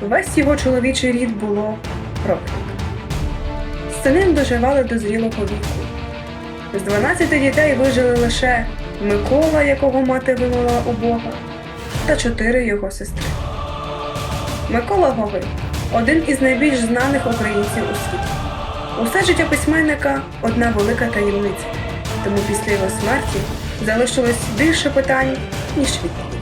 весь його чоловічий рід було проклято. Сини доживали до зрілого віку. З 12 дітей вижили лише Микола, якого мати вимила у Бога, та чотири його сестри. Микола Гоголь один із найбільш знаних українців у світі. Усе життя письменника одна велика таємниця, тому після його смерті залишилось більше питань, ніж відповідей.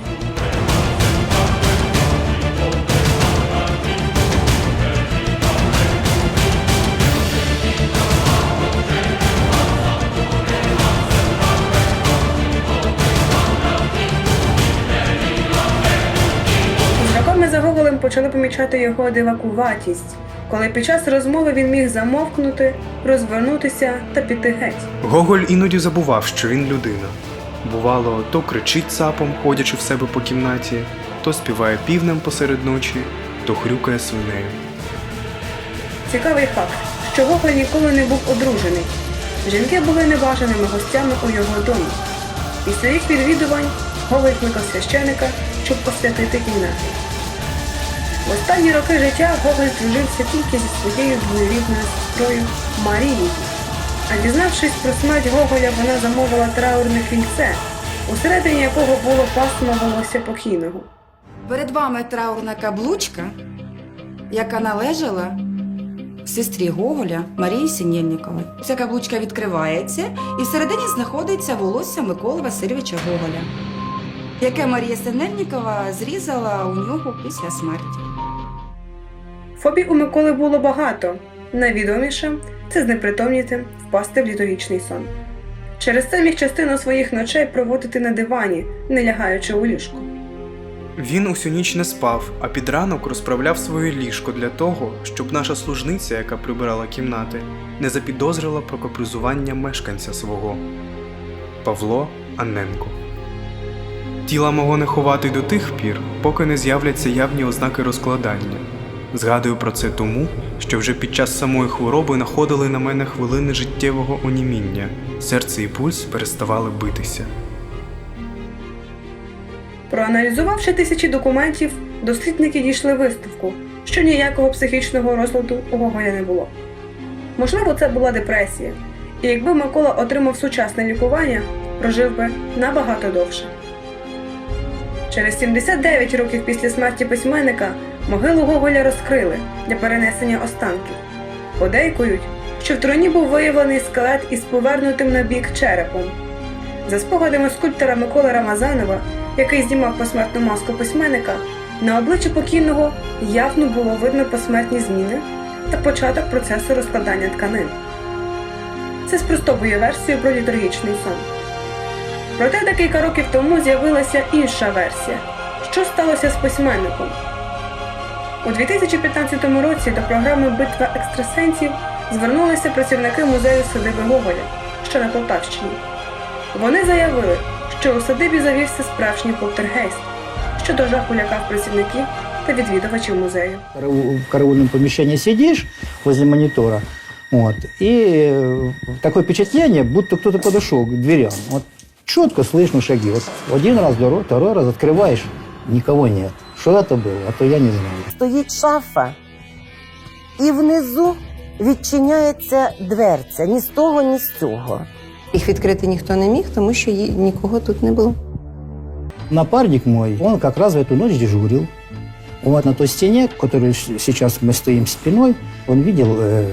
За Гоголем почали помічати його дивакуватість, коли під час розмови він міг замовкнути, розвернутися та піти геть. Гоголь іноді забував, що він людина. Бувало, то кричить цапом, ходячи в себе по кімнаті, то співає півнем посеред ночі, то хрюкає свинею. Цікавий факт, що Гоголь ніколи не був одружений. Жінки були небажаними гостями у його домі. Після їх відвідувань Гоголь кликав священика, щоб освятити кімнату. В останні роки життя Гоголь дружився тільки зі своєю двоюрідною сестрою Марією. А дізнавшись про смерть Гоголя, вона замовила траурне кільце, усередині якого було пасмо волосся покійного. Перед вами траурна каблучка, яка належала сестрі Гоголя Марії Синєльнікової. Ця каблучка відкривається, і всередині знаходиться волосся Миколи Васильовича Гоголя, яке Марія Синельнікова зрізала у нього після смерті. Фобій у Миколи було багато. Найвідоміше це знепритомніти, впасти в літургічний сон. Через це міг частину своїх ночей проводити на дивані, не лягаючи у ліжку. Він усю ніч не спав, а під ранок розправляв своє ліжко для того, щоб наша служниця, яка прибирала кімнати, не запідозрила про капризування мешканця свого Павло Анненко. Тіла мого не ховати до тих пір, поки не з'являться явні ознаки розкладання. Згадую про це тому, що вже під час самої хвороби находили на мене хвилини життєвого оніміння, серце і пульс переставали битися. Проаналізувавши тисячі документів, дослідники дійшли висновку, що ніякого психічного розладу у Гоголя не було. Можливо, це була депресія, і якби Микола отримав сучасне лікування, прожив би набагато довше. Через 79 років після смерті письменника могилу Гоголя розкрили для перенесення останків. Подейкують, що в троні був виявлений скелет із повернутим на бік черепом. За спогадами скульптора Миколи Рамазанова, який знімав посмертну маску письменника, на обличчі покійного явно було видно посмертні зміни та початок процесу розкладання тканин. Це спростовує версію про літургічний сон. Проте декілька років тому з'явилася інша версія. Що сталося з письменником? У 2015 році до програми Битва екстрасенсів звернулися працівники музею садиби Гоголя, що на Полтавщині. Вони заявили, що у садибі завівся справжній полтергейст, що до жаху лякав працівників та відвідувачів музею. В караульном помещении сидишь возле монитора, вот, и э, такое впечатление, будто кто-то подошел к дверям. Вот четко слышно шаги. Вот один раз, второй, второй раз открываешь, никого нет. Что это было, а то я не знаю. стоїть шафа, і внизу відчиняється дверця ні з того, ні з цього. Їх відкрити ніхто не міг, тому що ї- нікого тут не було. Напарник мой, он как раз в эту ночь дежурил. Вот на той стене, к которой с- сейчас мы стоим спиной, он видел э,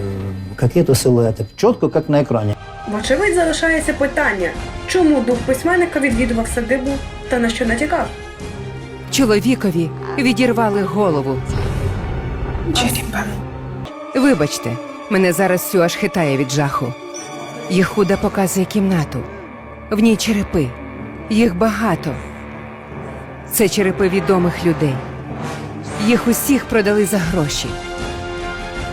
какие-то силуэты, четко, как на экране. Вочевидь, залишається питання, чому дух письменника відвідував садибу та на що натякав. Чоловікові відірвали голову. Вибачте, мене зараз всю аж хитає від жаху. Єхуда показує кімнату. В ній черепи. Їх багато. Це черепи відомих людей. Їх усіх продали за гроші.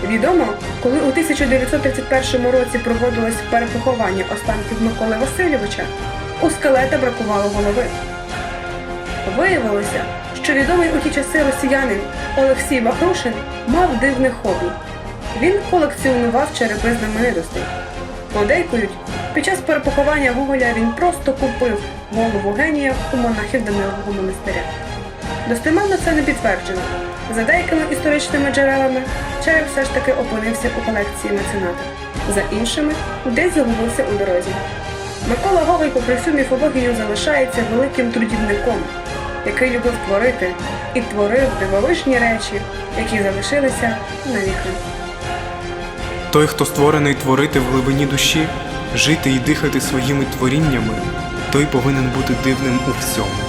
Відомо, коли у 1931 році проводилось перепоховання останків Миколи Васильовича, у скелета бракувало голови. Виявилося, що відомий у ті часи росіянин Олексій Вахрушин мав дивне хобі. Він колекціонував черепи знаменитостей. Подейкують, під час перепоховання Гоголя він просто купив голову генія у монахів Данилового монастиря. Достеменно це не підтверджено. За деякими історичними джерелами, череп все ж таки опинився у колекції мецената. За іншими, десь загубився у дорозі. Микола Гоголь, попри всю міфологію, залишається великим трудівником, який любив творити і творив дивовижні речі, які залишилися на віки. Той, хто створений творити в глибині душі, жити і дихати своїми творіннями, той повинен бути дивним у всьому.